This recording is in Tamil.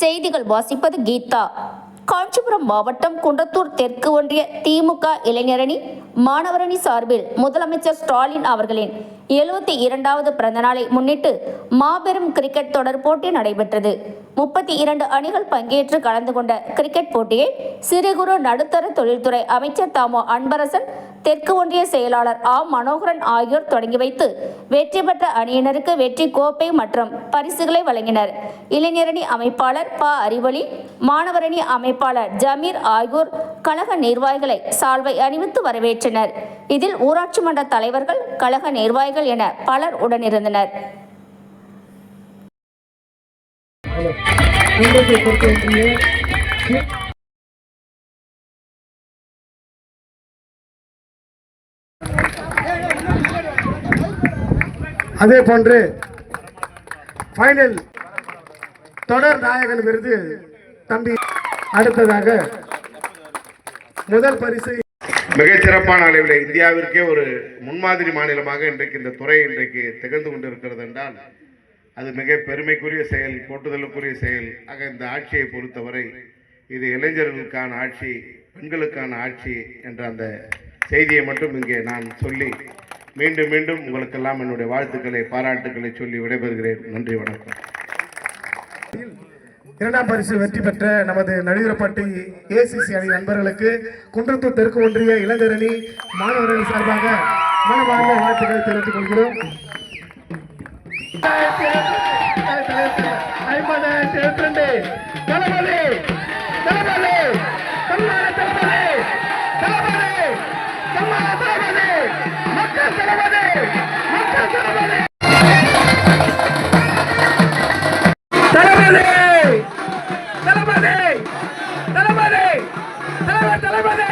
செய்திகள் வாசிப்பது கீதா. காஞ்சிபுரம் மாவட்டம் குன்றத்தூர் தெற்கு ஒன்றிய திமுக இளைஞரணி மாணவரணி சார்பில் முதலமைச்சர் ஸ்டாலின் அவர்களின் எழுபத்தி இரண்டாவது பிறந்தநாளை முன்னிட்டு மாபெரும் கிரிக்கெட் தொடர் போட்டி நடைபெற்றது. முப்பத்தி இரண்டு அணிகள் பங்கேற்று கலந்து கொண்ட கிரிக்கெட் போட்டியை சிறு குறு நடுத்தர தொழில்துறை அமைச்சர் தாமோ அன்பரசன் தெற்கு ஒன்றிய செயலாளர் ஆ. மனோகரன் ஆகியோர் தொடங்கி வைத்து வெற்றி பெற்ற அணியினருக்கு வெற்றி கோப்பை மற்றும் பரிசுகளை வழங்கினர். இளைஞரணி அமைப்பாளர் ப. அறிவொளி மாணவரணி அமைப்பாளர் ஜமீர் ஆகியோர் கழக நிர்வாகிகளை சால்வை அணிவித்து வரவேற்றனர். இதில் ஊராட்சி மன்ற தலைவர்கள் கழக நிர்வாகிகள் என பலர் உடனிருந்தனர். அதே போன்று ஃபைனல் தொடர் நாயகன் விருது தம்பி அடுத்ததாக முதல் பரிசு மிகச்சிறப்பான அளவில் இந்தியாவிற்கே ஒரு முன்மாதிரி மாநிலமாக இன்றைக்கு இந்த துறை இன்றைக்கு திகழ்ந்து கொண்டிருக்கிறது என்றால் அது மிக பெருமைக்குரிய செயல் போட்டுதலுக்குரிய செயல் ஆக இந்த ஆட்சியை பொறுத்தவரை இது இளைஞர்களுக்கான ஆட்சி பெண்களுக்கான ஆட்சி என்ற அந்த செய்தியை மட்டும் இங்கே நான் சொல்லி மீண்டும் மீண்டும் உங்களுக்கெல்லாம் என்னுடைய வாழ்த்துக்களை பாராட்டுக்களை சொல்லி விடைபெறுகிறேன். நன்றி வணக்கம். இரண்டாம் பரிசு வெற்றி பெற்ற நமது நடுவரப்பட்டி ஏசிசி அணி நண்பர்களுக்கு குன்றத்தூர் தெற்கு ஒன்றிய இளைஞரணி மாணவர்கள் சார்பாக மனமார்ந்த வாழ்த்துக்களை தெரிவித்துக் கொள்கிறோம். தளபதி தலைவர்